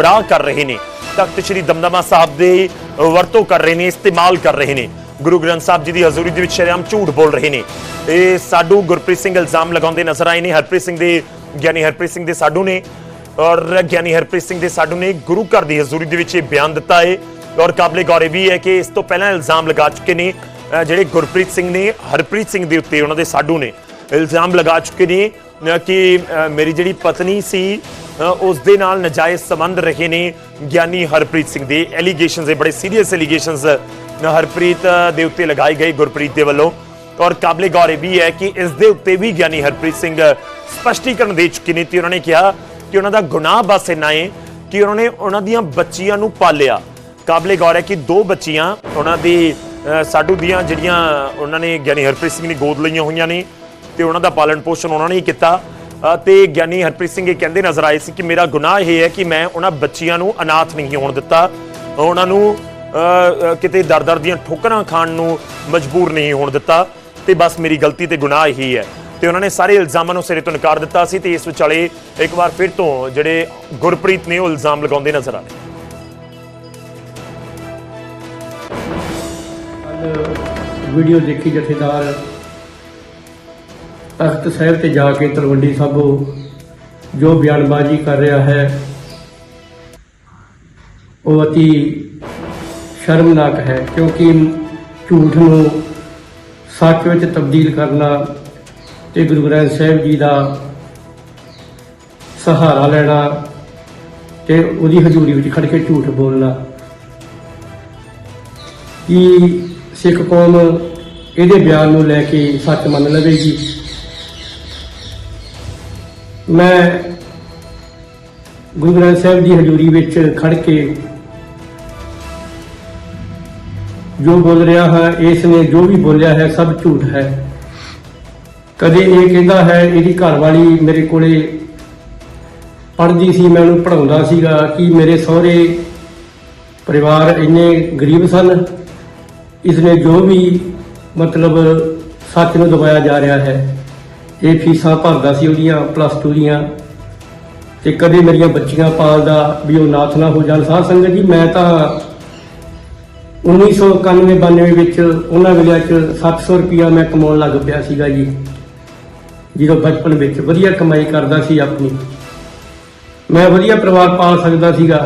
ਗੁੰਮਰਾਹ ਕਰ ਰਹੇ ਨੇ। ਤਖਤ ਸ੍ਰੀ ਦਮਦਮਾ ਸਾਹਿਬ ਦੇ ਵਰਤੋਂ ਕਰ ਰਹੇ ਨੇ, ਇਸਤੇਮਾਲ ਕਰ ਰਹੇ ਨੇ। ਗੁਰੂ ਗ੍ਰੰਥ ਸਾਹਿਬ ਜੀ ਦੀ ਹਜ਼ੂਰੀ ਦੇ ਵਿੱਚ ਸ਼ਰੇਆਮ ਝੂਠ ਬੋਲ ਰਹੇ ਨੇ। ਇਹ ਸਾਡੂ ਗੁਰਪ੍ਰੀਤ ਸਿੰਘ ਇਲਜ਼ਾਮ ਲਗਾਉਂਦੇ ਨਜ਼ਰ ਆਏ ਨੇ। ਹਰਪ੍ਰੀਤ ਸਿੰਘ ਦੇ, ਗਿਆਨੀ ਹਰਪ੍ਰੀਤ ਸਿੰਘ ਦੇ ਸਾਡੂ ਨੇ ਔਰ ਗਿਆਨੀ ਹਰਪ੍ਰੀਤ ਸਿੰਘ ਦੇ ਸਾਡੂ ਨੇ ਗੁਰੂ ਘਰ ਦੀ ਹਜ਼ੂਰੀ ਦੇ ਵਿੱਚ ਇਹ ਬਿਆਨ ਦਿੱਤਾ ਹੈ ਔਰ ਕਾਬਲੇ ਗੌਰ ਇਹ ਵੀ ਹੈ ਕਿ ਇਸ ਤੋਂ ਪਹਿਲਾਂ ਇਲਜ਼ਾਮ ਲਗਾ ਚੁੱਕੇ ਨੇ ਜਿਹੜੇ ਗੁਰਪ੍ਰੀਤ ਸਿੰਘ ਨੇ, ਹਰਪ੍ਰੀਤ ਸਿੰਘ ਦੇ ਉੱਤੇ ਉਹਨਾਂ ਦੇ ਸਾਡੂ ਨੇ। ਇਲਜ਼ਾਮ ਲਗਾ ਚੁੱਕੇ ਨੇ ਕਿ ਮੇਰੀ ਜਿਹੜੀ ਪਤਨੀ ਸੀ ਉਸ ਦੇ ਨਾਲ ਨਜਾਇਜ਼ ਸੰਬੰਧ ਰਹੇ ਨੇ ਗਿਆਨੀ ਹਰਪ੍ਰੀਤ ਸਿੰਘ ਦੇ ਐਲੀਗੇਸ਼ਨਸ ਇਹ ਬੜੇ ਸੀਰੀਅਸ ਐਲੀਗੇਸ਼ਨਸ ਹਰਪ੍ਰੀਤ ਦੇ ਉੱਤੇ ਲਗਾਏ ਗਏ ਗੁਰਪ੍ਰੀਤ ਦੇ ਵੱਲੋਂ। ਔਰ ਕਾਬਲੇ ਗੌਰ ਇਹ ਵੀ ਹੈ ਕਿ ਇਸ ਦੇ ਉੱਤੇ ਵੀ ਗਿਆਨੀ ਹਰਪ੍ਰੀਤ ਸਿੰਘ ਸਪਸ਼ਟੀਕਰਨ ਦੇ ਚੁੱਕੇ ਨੇ ਤੇ ਉਹਨਾਂ ਨੇ ਕਿਹਾ ਕਿ ਉਹਨਾਂ ਦਾ ਗੁਨਾਹ ਬਸ ਇੰਨਾ ਹੈ ਕਿ ਉਹਨਾਂ ਨੇ ਉਹਨਾਂ ਦੀਆਂ ਬੱਚੀਆਂ ਨੂੰ ਪਾਲਿਆ। ਕਾਬਲੇ ਗੌਰ ਹੈ ਕਿ ਦੋ ਬੱਚੀਆਂ ਉਹਨਾਂ ਦੀ ਸਾਡੂ ਦੀਆਂ ਜਿਹੜੀਆਂ ਉਹਨਾਂ ਨੇ ਗਿਆਨੀ ਹਰਪ੍ਰੀਤ ਸਿੰਘ ਨੇ ਗੋਦ ਲਈਆਂ ਹੋਈਆਂ ਨੇ ਤੇ ਉਹਨਾਂ ਦਾ ਪਾਲਣ ਪੋਸ਼ਣ ਉਹਨਾਂ ਨੇ ਹੀ ਕੀਤਾ। ਤੇ ਗਿਆਨੀ ਹਰਪ੍ਰੀਤ ਸਿੰਘ ਇਹ ਕਹਿੰਦੇ ਨਜ਼ਰ ਆਏ ਸੀ ਕਿ ਮੇਰਾ ਗੁਨਾਹ ਇਹ ਹੈ ਕਿ ਮੈਂ ਉਹਨਾਂ ਬੱਚੀਆਂ ਨੂੰ ਅਨਾਥ ਨਹੀਂ ਹੋਣ ਦਿੱਤਾ। ਉਹਨਾਂ ਨੂੰ ਕਿਤੇ ਦਰ-ਦਰ ਦੀਆਂ ਠੋਕਰਾਂ ਖਾਣ ਨੂੰ ਮਜਬੂਰ ਨਹੀਂ ਹੋਣ ਦਿੱਤਾ ਤੇ ਬਸ ਮੇਰੀ ਗਲਤੀ ਤੇ ਗੁਨਾਹ ਹੀ ਹੈ। ਤੇ ਉਹਨਾਂ ਨੇ ਸਾਰੇ ਇਲਜ਼ਾਮਾਂ ਨੂੰ ਸਿਰੇ ਤੋਂ ਨਕਾਰ ਦਿੱਤਾ ਸੀ ਤੇ ਇਸ ਵਿਚਾਲੇ ਇੱਕ ਵਾਰ ਫਿਰ ਤੋਂ ਜਿਹੜੇ ਗੁਰਪ੍ਰੀਤ ਨੇ ਉਹ ਇਲਜ਼ਾਮ ਲਗਾਉਂਦੇ ਨਜ਼ਰ ਆ ਰਹੇ ਵੀਡੀਓ ਦੇਖੀ ਜਥੇਦਾਰ ਤਖਤ ਸਾਹਿਬ ਤੇ ਜਾ ਕੇ ਤਲਵੰਡੀ ਸਾਬੋ ਜੋ ਬਿਆਨਬਾਜ਼ੀ ਕਰ ਰਿਹਾ ਹੈ, ਉਹ ਅਤੀ ਸ਼ਰਮਨਾਕ ਹੈ ਕਿਉਂਕਿ ਝੂਠ ਨੂੰ ਸੱਚ ਵਿੱਚ ਤਬਦੀਲ ਕਰਨਾ ਤੇ ਗੁਰੂ ਗ੍ਰੰਥ ਸਾਹਿਬ ਜੀ ਦਾ ਸਹਾਰਾ ਲੈਣਾ ਤੇ ਉਹਦੀ ਹਜ਼ੂਰੀ ਵਿੱਚ ਖੜ ਕੇ ਝੂਠ ਬੋਲਣਾ। ਕਿ ਸਿੱਖ ਕੌਮ ਇਹਦੇ ਬਿਆਨ ਨੂੰ ਲੈ ਕੇ ਸੱਚ ਮੰਨ ਲਵੇਗੀ? ਮੈਂ ਗੁਰੂ ਗ੍ਰੰਥ ਸਾਹਿਬ ਦੀ ਹਜ਼ੂਰੀ ਵਿੱਚ ਖੜ ਕੇ ਜੋ ਬੋਲ ਰਿਹਾ ਹਾਂ, ਇਸ ਨੇ ਜੋ ਵੀ ਬੋਲਿਆ ਹੈ, ਸਭ ਝੂਠ ਹੈ। ਕਦੇ ਇਹ ਕਹਿੰਦਾ ਹੈ, ਇਹਦੀ ਘਰਵਾਲੀ ਮੇਰੇ ਕੋਲੇ ਪੜ੍ਹਦੀ ਸੀ, ਮੈਂ ਉਹਨੂੰ ਪੜਾਉਂਦਾ ਸੀਗਾ ਕਿ ਮੇਰੇ ਸਹੁਰੇ ਪਰਿਵਾਰ ਇੰਨੇ ਗਰੀਬ ਸਨ। ਇਸ ਨੇ ਜੋ ਵੀ ਮਤਲਬ ਸੱਚ ਨੂੰ ਦਬਾਇਆ ਜਾ ਰਿਹਾ ਹੈ। ਇਹ ਫੀਸਾਂ ਭਰਦਾ ਸੀ ਉਹਦੀਆਂ ਪਲੱਸ 2 ਦੀਆਂ। ਤੇ ਕਦੇ ਮੇਰੀਆਂ ਬੱਚੀਆਂ ਪਾਲਦਾ ਵੀ ਉਹ ਨਾਥ ਨਾ ਹੋ ਜਾਣ। ਸਾਧ ਸੰਗਤ ਜੀ, ਮੈਂ ਤਾਂ 1991 92 ਵਿੱਚ ਉਹਨਾਂ ਵੇਲੇ ਚ 700 ਰੁਪਿਆ ਮੈਂ ਕਮਾਉਣ ਲੱਗ ਪਿਆ ਸੀਗਾ ਜੀ। ਜਦੋਂ ਬਚਪਨ ਵਿੱਚ ਵਧੀਆ ਕਮਾਈ ਕਰਦਾ ਸੀ ਆਪਣੀ। ਮੈਂ ਵਧੀਆ ਪਰਿਵਾਰ ਪਾਲ ਸਕਦਾ ਸੀਗਾ।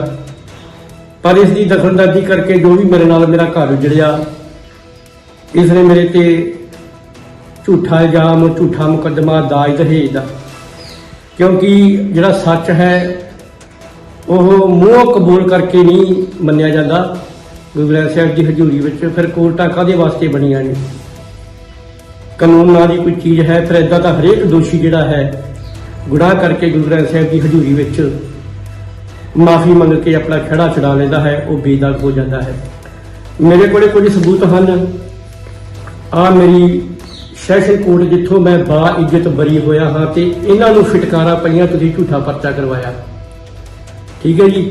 ਪਰ ਇਸ ਦੀ ਦਖਲਅੰਦਾਜ਼ੀ ਕਰਕੇ ਜੋ ਵੀ ਮੇਰੇ ਨਾਲ ਮੇਰਾ ਘਰ ਉਜੜਿਆ, ਇਸ ਨੇ ਮੇਰੇ ਤੇ ਝੂਠਾ ਇਲਜ਼ਾਮ, ਝੂਠਾ ਮੁਕੱਦਮਾ ਦਾਜ ਦਹੇਜ ਦਾ। ਕਿਉਂਕਿ ਜਿਹੜਾ ਸੱਚ ਹੈ, ਉਹ ਮੂੰਹੋਂ ਕਬੂਲ ਕਰਕੇ ਨਹੀਂ ਮੰਨਿਆ ਜਾਂਦਾ। ਗੁਰੂ ਗ੍ਰੰਥ ਸਾਹਿਬ ਦੀ ਹਜ਼ੂਰੀ ਵਿੱਚ ਫਿਰ ਕੋਰਟਾਂ ਕਾਦੇ ਵਾਸਤੇ ਬਣੀਆਂ ਨੇ? ਕਾਨੂੰਨ ਨਾਂ ਦੀ ਕੋਈ ਚੀਜ਼ ਹੈ, ਫਿਰ ਇਦਾਂ ਤਾਂ ਹਰੇਕ ਦੋਸ਼ੀ ਜਿਹੜਾ ਹੈ, ਗੁਨਾਹ ਕਰਕੇ ਗੁਰੂ ਗ੍ਰੰਥ ਸਾਹਿਬ ਦੀ ਹਜ਼ੂਰੀ ਵਿੱਚ ਮਾਫੀ ਮੰਗ ਕੇ ਆਪਣਾ ਖੜਾ ਛਡਾ ਲੈਂਦਾ ਹੈ, ਉਹ ਬੇਦਾਗ ਹੋ ਜਾਂਦਾ ਹੈ। ਮੇਰੇ ਕੋਲੇ ਕੁਝ ਸਬੂਤ ਹਨ। ਆ ਮੇਰੀ ਸੈਸ਼ਨ ਕੋਰਟ ਜਿੱਥੋਂ ਮੈਂ ਬਾ ਇੱਜ਼ਤ ਬਰੀ ਹੋਇਆ ਹਾਂ ਤੇ ਇਹਨਾਂ ਨੂੰ ਫਟਕਾਰਾਂ ਪਈਆਂ, ਤੁਸੀਂ ਝੂਠਾ ਪਰਚਾ ਕਰਵਾਇਆ। ਠੀਕ ਹੈ ਜੀ?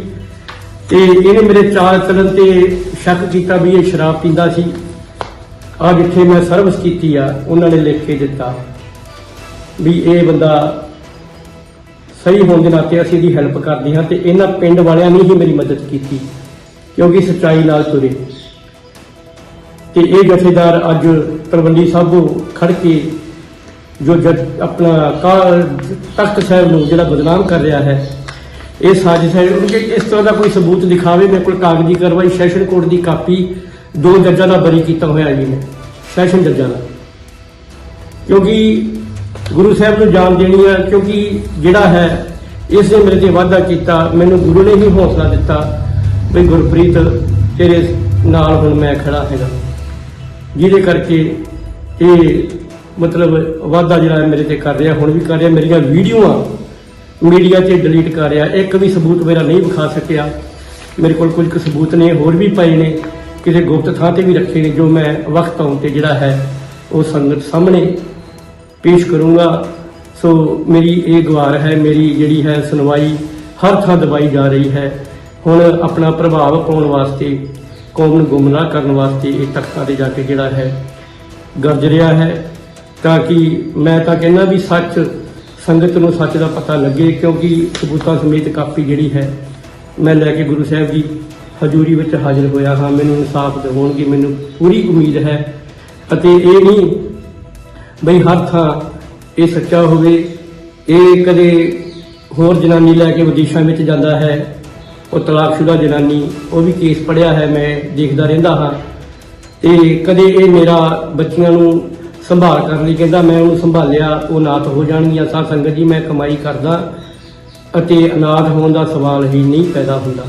ਤੇ ਇਹਨੇ ਮੇਰੇ ਚਾਲ ਚੱਲਣ ਤੇ ਸ਼ੱਕ ਕੀਤਾ ਵੀ ਇਹ ਸ਼ਰਾਬ ਪੀਂਦਾ ਸੀ। ਆ ਜਿੱਥੇ ਮੈਂ ਸਰਵਿਸ ਕੀਤੀ ਆ, ਉਹਨਾਂ ਨੇ ਲਿਖ ਕੇ ਦਿੱਤਾ ਵੀ ਇਹ ਬੰਦਾ ਸਹੀ ਹੋਣ ਦੇ ਨਾਤੇ ਅਸੀਂ ਇਹਦੀ ਹੈਲਪ ਕਰਦੇ ਹਾਂ ਤੇ ਇਹਨਾਂ ਪਿੰਡ ਵਾਲਿਆਂ ਨੇ ਹੀ ਮੇਰੀ ਮਦਦ ਕੀਤੀ, ਕਿਉਂਕਿ ਸੱਚਾਈ ਨਾਲ ਤੁਰੇ। ਤੇ ਇਹ ਜਥੇਦਾਰ ਅੱਜ ਤਲਵੰਡੀ ਸਾਬੋ ਖੜ ਕੇ ਜੋ ਜਦ ਆਪਣਾ ਕਾ- ਤਖਤ ਸਾਹਿਬ ਨੂੰ ਜਿਹੜਾ ਬਦਨਾਮ ਕਰ ਰਿਹਾ ਹੈ, ਇਹ ਸਾਜ਼ਿਸ਼ ਹੈ। ਕਿ ਇਸ ਤਰ੍ਹਾਂ ਦਾ ਕੋਈ ਸਬੂਤ ਦਿਖਾਵੇ, ਮੇਰੇ ਕੋਲ ਕਾਗਜ਼ੀ ਕਾਰਵਾਈ, ਸੈਸ਼ਨ ਕੋਰਟ ਦੀ ਕਾਪੀ, ਦੋ ਜੱਜਾਂ ਦਾ ਬਰੀ ਕੀਤਾ ਹੋਇਆ ਜੀ ਮੈਂ, ਸੈਸ਼ਨ ਜੱਜਾਂ ਦਾ। ਕਿਉਂਕਿ ਗੁਰੂ ਸਾਹਿਬ ਨੂੰ ਜਾਣ ਦੇਣੀ ਹੈ, ਕਿਉਂਕਿ ਜਿਹੜਾ ਹੈ, ਇਸ ਨੇ ਮੇਰੇ ਤੇ ਵਾਅਦਾ ਕੀਤਾ, ਮੈਨੂੰ ਗੁਰੂ ਨੇ ਹੀ ਹੌਸਲਾ ਦਿੱਤਾ, ਵੀ ਗੁਰਪ੍ਰੀਤ ਤੇਰੇ ਨਾਲ ਹੁਣ ਮੈਂ ਖੜਾ ਹੈਗਾ। ਜਿਹਦੇ ਕਰਕੇ ਇਹ ਮਤਲਬ ਵਾਅਦਾ ਜਿਹੜਾ ਮੇਰੇ ਤੇ ਕਰ ਰਿਹਾ, ਹੁਣ ਵੀ ਕਰ ਰਿਹਾ, ਮੇਰੀਆਂ ਵੀਡੀਓਆਂ ਮੀਡੀਆ 'ਤੇ ਡਿਲੀਟ ਕਰ ਰਿਹਾ। ਇੱਕ ਵੀ ਸਬੂਤ ਮੇਰਾ ਨਹੀਂ ਵਿਖਾ ਸਕਿਆ। ਮੇਰੇ ਕੋਲ ਕੁਝ ਕੁ ਸਬੂਤ ਨੇ, ਹੋਰ ਵੀ ਪਏ ਨੇ, ਕਿਸੇ ਗੁਪਤ ਥਾਂ ਤੇ ਵੀ ਰੱਖੇ ਨੇ, ਜੋ ਮੈਂ ਵਕਤ ਆਉਣ ਤੇ ਜਿਹੜਾ ਹੈ ਉਹ ਸੰਗਤ ਸਾਹਮਣੇ ਪੇਸ਼ ਕਰੂੰਗਾ। ਸੋ ਮੇਰੀ ਇਹ ਗੁਹਾਰ ਹੈ, ਮੇਰੀ ਜਿਹੜੀ ਹੈ ਸੁਣਵਾਈ ਹਰ ਥਾਂ ਦਬਾਈ ਜਾ ਰਹੀ ਹੈ। ਹੁਣ ਆਪਣਾ ਪ੍ਰਭਾਵ ਪਾਉਣ ਵਾਸਤੇ ਕੌਮ ਨੂੰ ਗੁੰਮਰਾਹ ਕਰਨ ਵਾਸਤੇ ਇਹ ਤਖਤਾਂ ਤੇ ਜਾ ਕੇ ਜਿਹੜਾ ਹੈ ਗਰਜ ਰਿਹਾ ਹੈ, ਤਾਂ ਕਿ ਮੈਂ ਤਾਂ ਕਹਿੰਦਾ ਵੀ ਸੱਚ, ਸੰਗਤ ਨੂੰ ਸੱਚ ਦਾ ਪਤਾ ਲੱਗੇ, ਕਿਉਂਕਿ ਸਬੂਤਾਂ ਸਮੇਤ ਕਾਪੀ ਜਿਹੜੀ ਹੈ ਮੈਂ ਲੈ ਕੇ ਗੁਰੂ ਸਾਹਿਬ ਜੀ ਹਜ਼ੂਰੀ ਵਿੱਚ ਹਾਜ਼ਰ ਹੋਇਆ ਹਾਂ। ਮੈਨੂੰ ਇਨਸਾਫ ਦਿਵਾਉਣਗੇ, ਮੈਨੂੰ ਪੂਰੀ ਉਮੀਦ ਹੈ ਅਤੇ ਇਹ ਨਹੀਂ ਬਈ ਹਰ ਥਾਂ ਇਹ ਸੱਚਾ ਹੋਵੇ। ਇਹ ਕਦੇ ਹੋਰ ਜਨਾਨੀ ਲੈ ਕੇ ਵਿਦੇਸ਼ਾਂ ਵਿੱਚ ਜਾਂਦਾ ਹੈ ਉਹ ਤਲਾਕਸ਼ੁਦਾ ਜਨਾਨੀ, ਉਹ ਵੀ ਕੇਸ ਪੜਿਆ ਹੈ, ਮੈਂ ਦੇਖਦਾ ਰਹਿੰਦਾ ਹਾਂ। ਤੇ ਕਦੇ ਇਹ ਮੇਰਾ ਬੱਚੀਆਂ ਨੂੰ ਸੰਭਾਲ ਕਰਨ ਲਈ ਕਹਿੰਦਾ, ਮੈਂ ਉਹਨੂੰ ਸੰਭਾਲਿਆ, ਉਹ ਨਾਥ ਹੋ ਜਾਣਗੀਆਂ, ਸਾਧ ਸੰਗਤ ਜੀ, ਮੈਂ ਕਮਾਈ ਕਰਦਾ ਅਤੇ ਅਨਾਥ ਹੋਣ ਦਾ ਸਵਾਲ ਹੀ ਨਹੀਂ ਪੈਦਾ ਹੁੰਦਾ।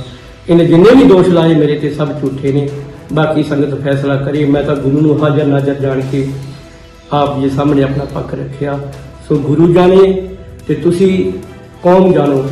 ਇਹਨੇ ਜਿੰਨੇ ਵੀ ਦੋਸ਼ ਲਾਏ ਮੇਰੇ ਤੇ ਸਭ ਝੂਠੇ ਨੇ। ਬਾਕੀ ਸੰਗਤ ਫੈਸਲਾ ਕਰੇ, ਮੈਂ ਤਾਂ ਗੁਰੂ ਨੂੰ ਹਾਜ਼ਰ ਨਾਜ਼ਰ ਜਾਣ ਕੇ ਆਪ ਜੀ ਸਾਹਮਣੇ ਆਪਣਾ ਪੱਖ ਰੱਖਿਆ। ਸੋ ਗੁਰੂ ਜਾਣੇ ਤੇ ਤੁਸੀਂ ਕੌਮ ਜਾਣੋ।